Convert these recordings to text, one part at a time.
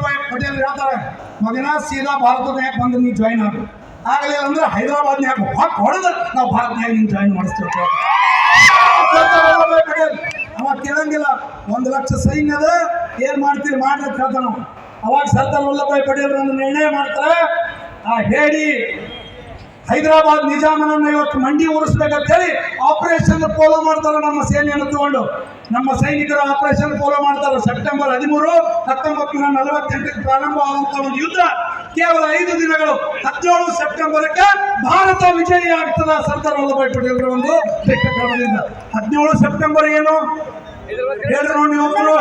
ವಲ್ಲಭಾಯ್ ಪಟೇಲ್ ಹೇಳ್ತಾರೆ, ಮಗನ, ಸೀದಾ ಭಾರತದ ಯಾಕೆ ಬಂದು ನೀ ಜಾಯಿನ್ ಆಗು. ಆಗಲಿಲ್ಲ ಅಂದ್ರೆ ಹೈದರಾಬಾದ್ ಯಾಕೆ ಹಾಕಿ ಹೊಡೆದು ನಾವು ಭಾರತದಾಗ ನೀನು ಜಾಯಿನ್ ಮಾಡಿಸ್ತಿರ್ತೇವೆ ಅವಾಗ ಕೇಳಂಗಿಲ್ಲ, ಒಂದು ಲಕ್ಷ ಸೈನ್ಯದ ಏನ್ ಮಾಡ್ತೀರಿ? ಮಾಡ್ರಿ ಅಂತ ನಾವು ಅವಾಗ ಸರ್ದಾರ್ ವಲ್ಲಭಾಯಿ ಪಟೇಲ್ ಒಂದು ನಿರ್ಣಯ ಮಾಡ್ತಾರೆ, ಆ ಹೇಳಿ ಹೈದರಾಬಾದ್ ನಿಜಾಮನನ್ನ ಇವತ್ತು ಮಂಡಿ ಉರಿಸ್ಬೇಕಂತ ಹೇಳಿ ಆಪರೇಷನ್ ಫಾಲೋ ಮಾಡ್ತಾರೆ ನಮ್ಮ ಸೇನೆಯನ್ನು ತಗೊಂಡು. ನಮ್ಮ ಸೈನಿಕರು ಆಪರೇಷನ್ ಫಾಲೋ ಮಾಡ್ತಾರೆ. ಸೆಪ್ಟೆಂಬರ್ ಹದಿಮೂರು, ಹತ್ತೊಂಬತ್ತು ನೂರ ನಲವತ್ತೆಂಟಕ್ಕೆ ಪ್ರಾರಂಭ ಆದಂತ ಒಂದು ಯುದ್ಧ. ಕೇವಲ ಐದು ದಿನಗಳು. ಹದಿನೇಳು ಸೆಪ್ಟೆಂಬರ್ಗೆ ಭಾರತ ವಿಜಯ ಆಗ್ತದ ಸರ್ದಾರ್ ವಲ್ಲಭಾಯ್ ಪಟೇಲ್ ಒಂದು ಕಾರಣದಿಂದ ಹದಿನೇಳು ಸೆಪ್ಟೆಂಬರ್ ಏನು? ಹೇಳಿದ್ರು ಒಬ್ಬರು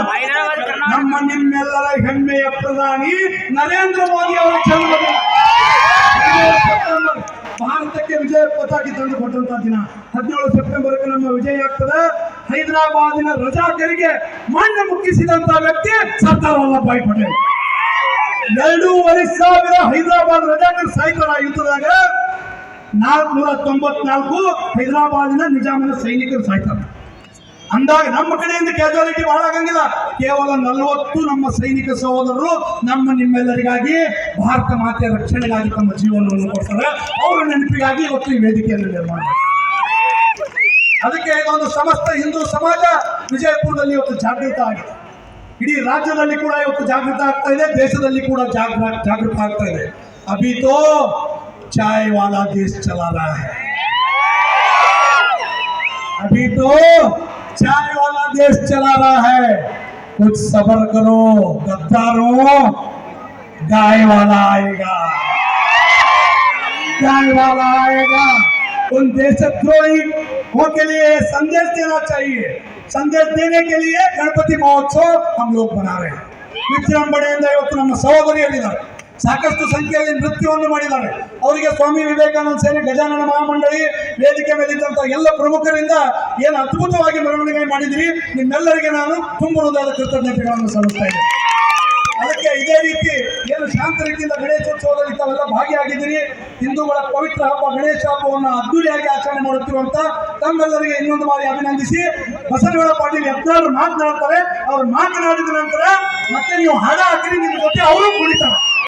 ನಮ್ಮ ನಿಮ್ಮೆಲ್ಲರ ಹೆಮ್ಮೆಯ ಪ್ರಧಾನಿ ನರೇಂದ್ರ ಮೋದಿ ಅವರ ಜನ್ಮದಿನ ಹದಿನೇಳು ಸೆಪ್ಟೆಂಬರ್ ಭಾರತಕ್ಕೆ ವಿಜಯ ಪತಾಕಿ ತಂದು ಕೊಟ್ಟಂತ ದಿನ. ಹದಿನೇಳು ಸೆಪ್ಟೆಂಬರ್ಗೆ ನಮ್ಮ ವಿಜಯ ಆಗ್ತದೆ. ಹೈದರಾಬಾದಿನ ರಜಾಕರಿಗೆ ಮಾನ್ಯ ಮುಕ್ಕಿಸಿದಂತ ವ್ಯಕ್ತಿ ಸರ್ದಾರ್ ವಲ್ಲಭಾಯಿ ಪಟೇಲ್. ಎರಡೂವರೆ ಸಾವಿರ ಹೈದರಾಬಾದ್ ರಜಾಕರ್ ಸಾಯ್ತಾರ ಯುದ್ಧದಾಗ ನಾಲ್ಕುನೂರ ತೊಂಬತ್ನಾಲ್ಕು ಹೈದರಾಬಾದಿನ ನಿಜಾಮನ ಸೈನಿಕರು ಸಾಯ್ತಾರೆ. ಅಂದಾಗ ನಮ್ಮ ಕಡೆಯಿಂದ ಕ್ಯಾಜುಯಾಲಿಟಿ ಬಹಳ ಆಗಂಗಿಲ್ಲ ಕೇವಲ ನಲವತ್ತು ನಮ್ಮ ಸೈನಿಕ ಸಹೋದರರು ನಮ್ಮ ನಿಮ್ಮೆಲ್ಲರಿಗಾಗಿ ಭಾರತ ಮಾತೆಯ ರಕ್ಷಣೆಗಾಗಿ ತಮ್ಮ ಜೀವನವನ್ನು ಕೊಡ್ತಾರೆ ಅವರ ನೆನಪಿಗಾಗಿ ಇವತ್ತು ಈ ವೇದಿಕೆಯನ್ನು ನಿರ್ಮಾಣ ಮಾಡಿದ್ದಾರೆ. ಅದಕ್ಕೆ ಇದೊಂದು ಸಮಸ್ತ ಹಿಂದೂ ಸಮಾಜ ವಿಜಯಪುರದಲ್ಲಿ ಇವತ್ತು ಜಾಗೃತ ಆಗಿದೆ ಇಡೀ ರಾಜ್ಯದಲ್ಲಿ ಕೂಡ ಇವತ್ತು ಜಾಗೃತ ಆಗ್ತಾ ಇದೆ ದೇಶದಲ್ಲಿ ಕೂಡ ಜಾಗೃತ ಜಾಗೃತ ಆಗ್ತಾ ಇದೆ ಅಭಿ ತೋ ಚಾಯ್ ವಾಲಾ ದೇಶ ಚಲಾ ರಹಾ ಹೈ अभी तो चाय वाला देश चला रहा है। कुछ सबर करो, गद्दारों गाय वाला आएगा। गाय वाला आएगा। उन देशद्रोहियों के लिए संदेश देना चाहिए। संदेश देने के लिए गणपति महोत्सव हम लोग बना रहे हैं। विक्रम बड़े उत्तम सहोदरी ಸಾಕಷ್ಟು ಸಂಖ್ಯೆಯಲ್ಲಿ ನೃತ್ಯವನ್ನು ಮಾಡಿದ್ದಾರೆ. ಅವರಿಗೆ ಸ್ವಾಮಿ ವಿವೇಕಾನಂದ ಸೇನೆ ಗಜಾನನ ಮಹಾಮಂಡಳಿ, ವೇದಿಕೆ ಮೇಲಿದ್ದಂಥ ಎಲ್ಲ ಪ್ರಮುಖರಿಂದ ಏನು ಅದ್ಭುತವಾಗಿ ಮೆರವಣಿಗೆ ಮಾಡಿದಿರಿ ನಿಮ್ಮೆಲ್ಲರಿಗೆ ನಾನು ತುಂಬ ಕೃತಜ್ಞತೆಗಳನ್ನು ಸಲ್ಲಿಸ್ತಾ ಅದಕ್ಕೆ ಇದೇ ರೀತಿ ಏನು ಶಾಂತ ರೀತಿಯಿಂದ ಗಣೇಶೋತ್ಸವದಲ್ಲಿ ತಾವೆಲ್ಲ ಭಾಗಿಯಾಗಿದ್ದೀರಿ, ಹಿಂದೂಗಳ ಪವಿತ್ರ ಹಬ್ಬ ಗಣೇಶ ಹಬ್ಬವನ್ನು ಅದ್ದೂರಿಯಾಗಿ ಆಚರಣೆ ಮಾಡುತ್ತಿರುವಂತ ತಮ್ಮೆಲ್ಲರಿಗೆ ಇನ್ನೊಂದು ಬಾರಿ ಅಭಿನಂದಿಸಿ ಬಸವನಗೌಡ ಪಾಟೀಲ್ ಯತ್ನಾಳ್ ಮಾತನಾಡ್ತಾರೆ, ಅವ್ರು ಮಾತನಾಡಿದ ನಂತರ ಮತ್ತೆ ನೀವು ಹಣ ಹಾಕಿರಿ, ನಿಮ್ಮ ಜೊತೆ ಅವರು ಕುಣಿತಾರೆ.